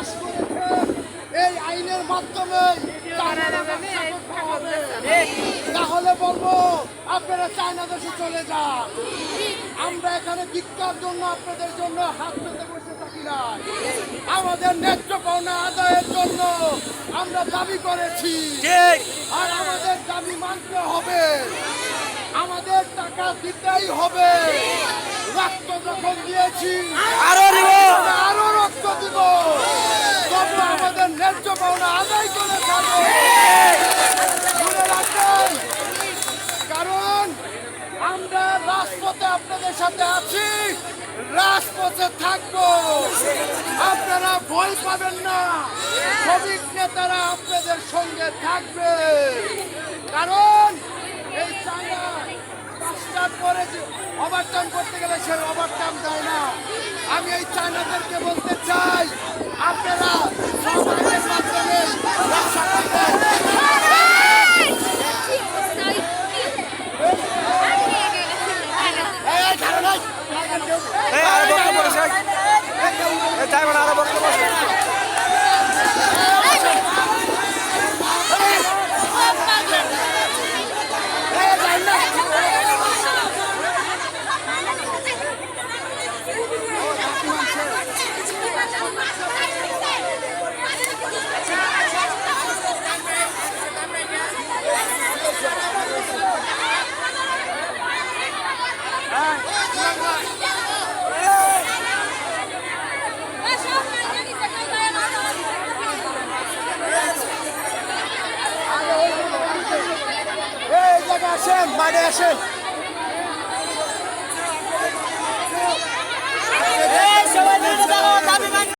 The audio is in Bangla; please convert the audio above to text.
পাশ করেছেন এই আইনের মাধ্যমে। তাহলে বলব আপনারা চায়না দেশে চলে যান। আমরা এখানে ভিক্ষার জন্য আপনাদের জন্য হাত পেতে বসে থাকি না আমাদের ন্যায্য পাওনা আদায়ের জন্য আমরা দাবি করেছি। আর আমাদের দাবি মানতে হবে। আমাদের টাকা দিতেই হবে। রক্ত যখন দিয়েছি আরও দিব। আমরা আরও রক্ত দিব তবু আমাদের ন্যায্য পাওনা আদায় করে যাব মনে রাখবেন কারণ আমরা রাজপথে সাথে আছি, রাজপথে থাকব। আপনারা ভয় পাবেন না। শ্রমিক নেতারা আপনাদের সঙ্গে থাকবে। কারণ এই চাঙ্গা পাঁচটার পরে ওভারটাইম করতে গেলে সে ওভারটাইম দেয় না। আমি এই চায়নাদেরকে বলতে চাই আপনারা সমাজের মাধ্যমে ব্যবসা করবেন এই ধারণা নাই। এই আরও বক্তব্য আছে এই যাইব না আরও বক্তব্য আছে এই যাই না। এই জায়গায় আসেন বাইরে আসেন।